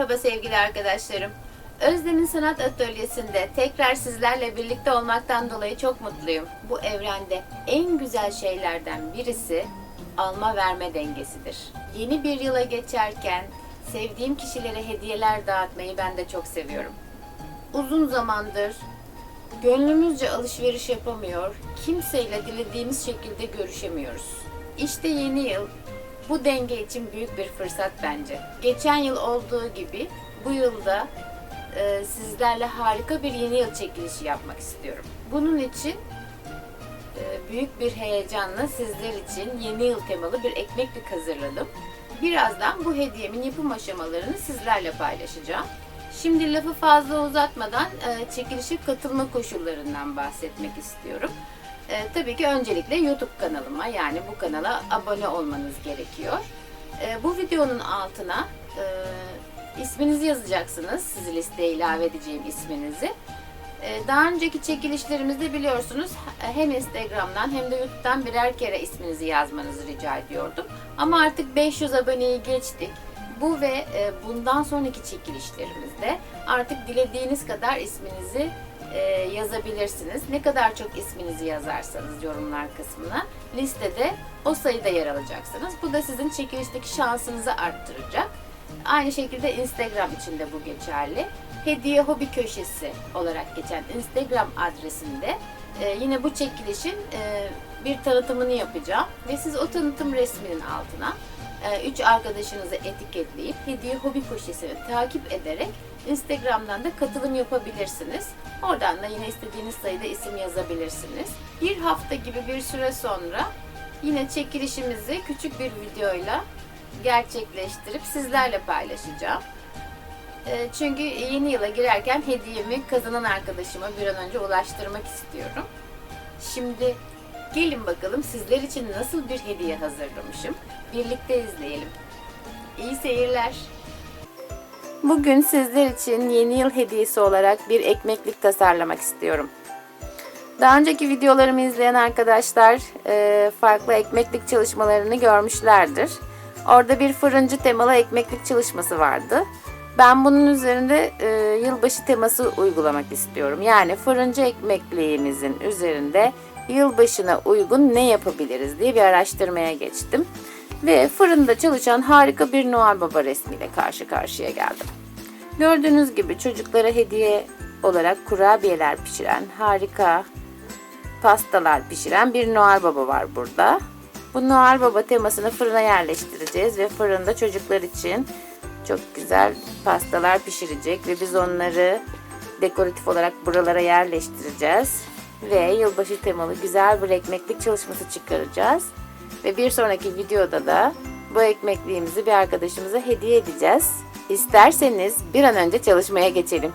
Merhaba sevgili arkadaşlarım. Özlem'in Sanat Atölyesi'nde tekrar sizlerle birlikte olmaktan dolayı çok mutluyum. Bu evrende en güzel şeylerden birisi alma verme dengesidir. Yeni bir yıla geçerken sevdiğim kişilere hediyeler dağıtmayı ben de çok seviyorum. Uzun zamandır gönlümüzce alışveriş yapamıyor, kimseyle dilediğimiz şekilde görüşemiyoruz. İşte yeni yıl bu denge için büyük bir fırsat bence. Geçen yıl olduğu gibi bu yılda e, sizlerle harika bir yeni yıl çekilişi yapmak istiyorum. Bunun için e, büyük bir heyecanla sizler için yeni yıl temalı bir ekmeklik hazırladım. Birazdan bu hediyemin yapım aşamalarını sizlerle paylaşacağım. Şimdi lafı fazla uzatmadan e, çekilişe katılma koşullarından bahsetmek istiyorum. E, tabii ki öncelikle YouTube kanalıma yani bu kanala abone olmanız gerekiyor. E, bu videonun altına e, isminizi yazacaksınız. Sizi listeye ilave edeceğim isminizi. E, daha önceki çekilişlerimizde biliyorsunuz hem Instagram'dan hem de YouTube'dan birer kere isminizi yazmanızı rica ediyordum. Ama artık 500 aboneyi geçtik. Bu ve e, bundan sonraki çekilişlerimizde artık dilediğiniz kadar isminizi e, yazabilirsiniz. Ne kadar çok isminizi yazarsanız yorumlar kısmına listede o sayıda yer alacaksınız. Bu da sizin çekilişteki şansınızı arttıracak. Aynı şekilde Instagram için de bu geçerli. Hediye Hobi Köşesi olarak geçen Instagram adresinde e, yine bu çekilişin e, bir tanıtımını yapacağım ve siz o tanıtım resminin altına e, üç arkadaşınızı etiketleyip Hediye Hobi Köşesi'ni takip ederek Instagram'dan da katılım yapabilirsiniz. Oradan da yine istediğiniz sayıda isim yazabilirsiniz. Bir hafta gibi bir süre sonra yine çekilişimizi küçük bir videoyla gerçekleştirip sizlerle paylaşacağım. E, Çünkü yeni yıla girerken hediyemi kazanan arkadaşıma bir an önce ulaştırmak istiyorum. Şimdi gelin bakalım sizler için nasıl bir hediye hazırlamışım. Birlikte izleyelim. İyi seyirler. Bugün sizler için yeni yıl hediyesi olarak bir ekmeklik tasarlamak istiyorum. Daha önceki videolarımı izleyen arkadaşlar e, farklı ekmeklik çalışmalarını görmüşlerdir. Orada bir fırıncı temalı ekmeklik çalışması vardı. Ben bunun üzerinde e, yılbaşı teması uygulamak istiyorum. Yani fırıncı ekmekliğimizin üzerinde yılbaşına uygun ne yapabiliriz diye bir araştırmaya geçtim. Ve fırında çalışan harika bir Noel Baba resmiyle karşı karşıya geldim. Gördüğünüz gibi çocuklara hediye olarak kurabiyeler pişiren harika pastalar pişiren bir Noel Baba var burada. Bu Noel Baba temasını fırına yerleştireceğiz ve fırında çocuklar için çok güzel pastalar pişirecek ve biz onları dekoratif olarak buralara yerleştireceğiz. Ve yılbaşı temalı güzel bir ekmeklik çalışması çıkaracağız. Ve bir sonraki videoda da bu ekmekliğimizi bir arkadaşımıza hediye edeceğiz. İsterseniz bir an önce çalışmaya geçelim.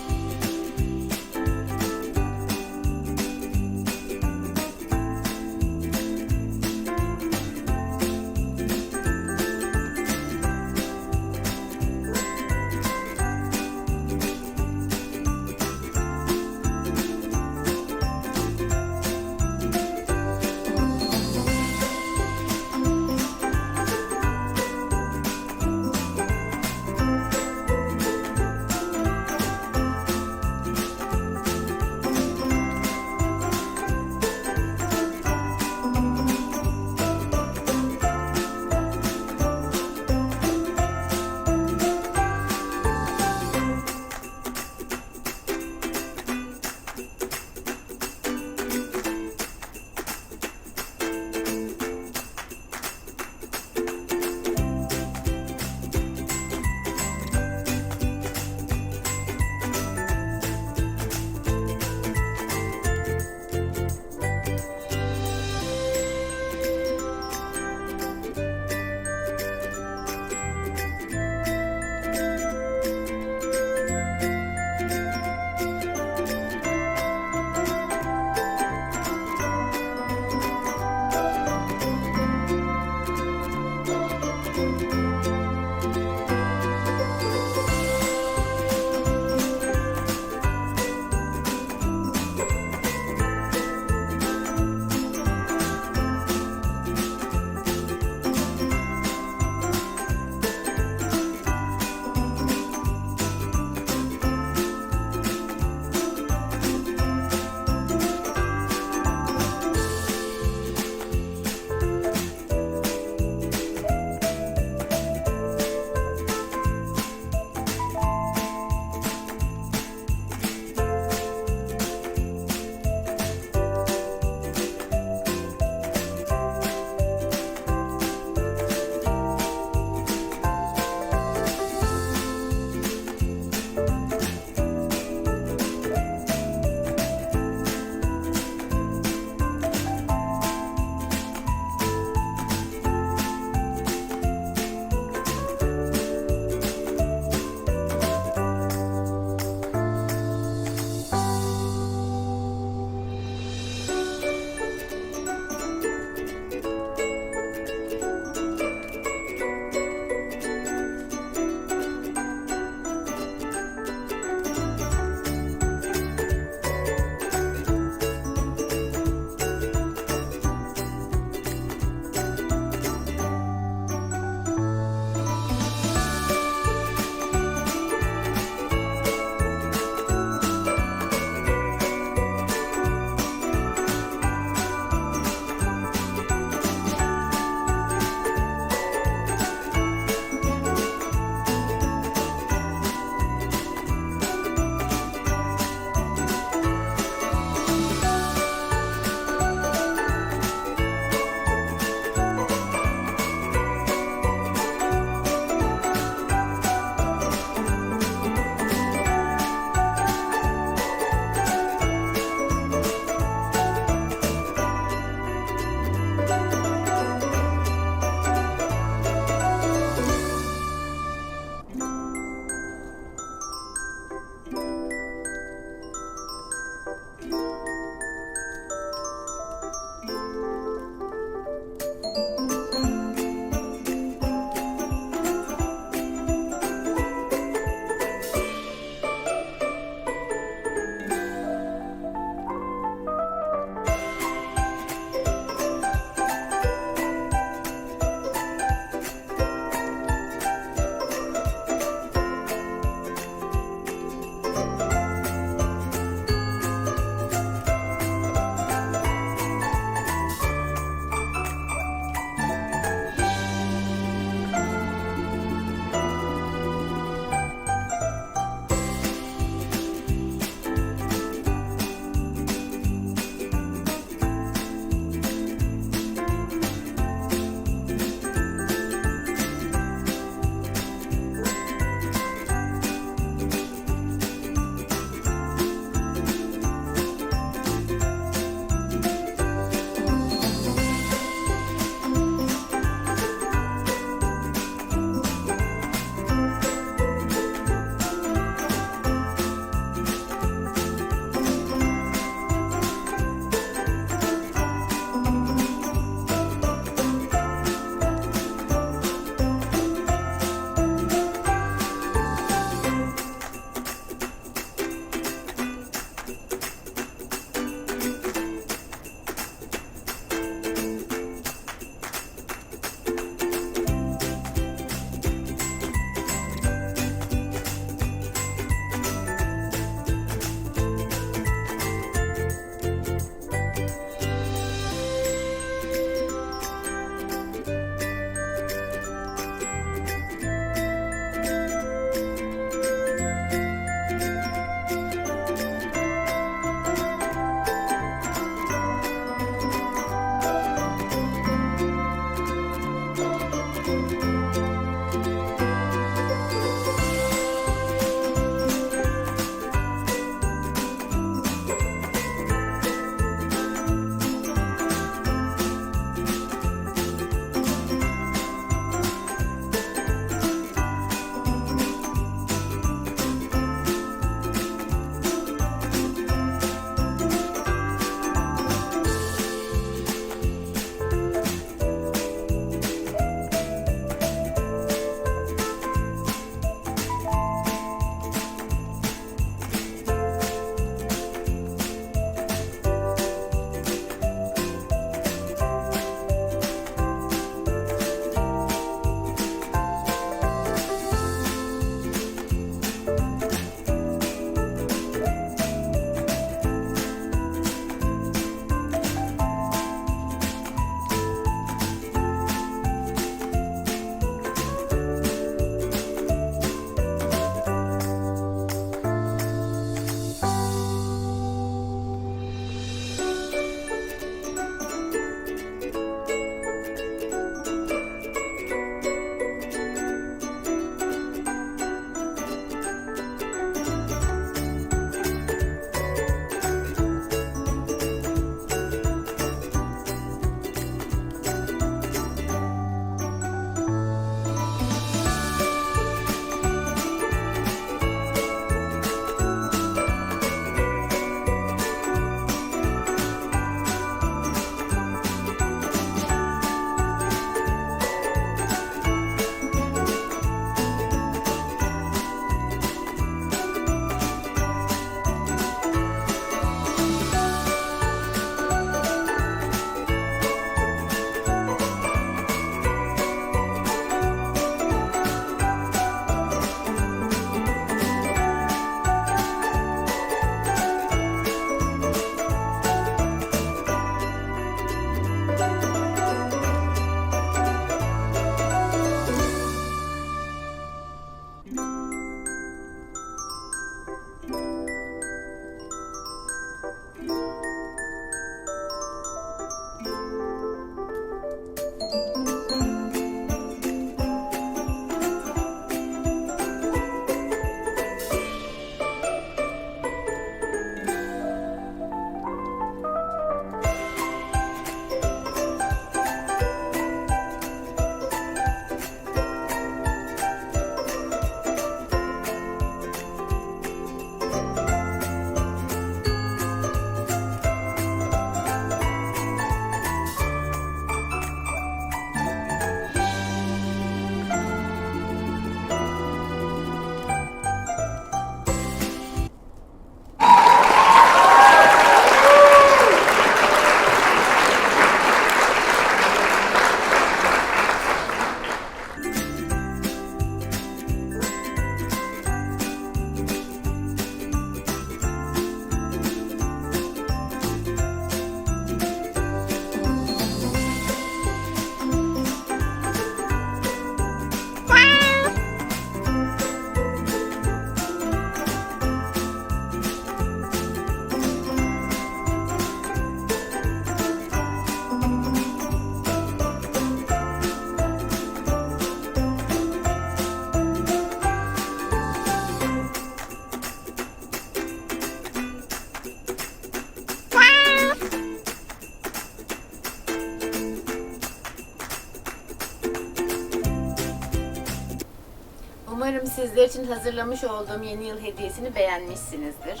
Sizler için hazırlamış olduğum yeni yıl hediyesini beğenmişsinizdir.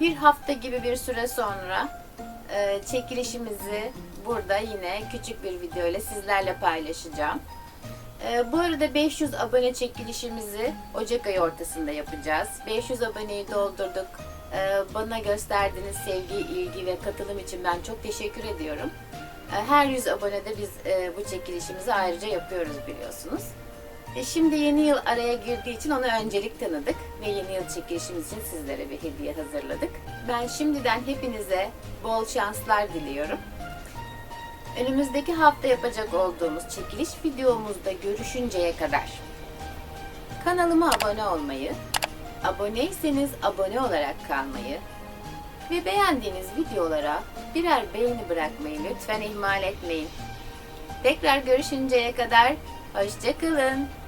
Bir hafta gibi bir süre sonra e, çekilişimizi burada yine küçük bir video ile sizlerle paylaşacağım. E, bu arada 500 abone çekilişimizi Ocak ayı ortasında yapacağız. 500 aboneyi doldurduk. E, bana gösterdiğiniz sevgi, ilgi ve katılım için ben çok teşekkür ediyorum. E, Her 100 abonede biz e, bu çekilişimizi ayrıca yapıyoruz biliyorsunuz. E, Şimdi yeni yıl araya girdiği için ona öncelik tanıdık ve yeni yıl çekilişimiz için sizlere bir hediye hazırladık. Ben şimdiden hepinize bol şanslar diliyorum. Önümüzdeki hafta yapacak olduğumuz çekiliş videomuzda görüşünceye kadar kanalıma abone olmayı, aboneyseniz abone olarak kalmayı ve beğendiğiniz videolara birer beğeni bırakmayı lütfen ihmal etmeyin. Tekrar görüşünceye kadar hoşçakalın.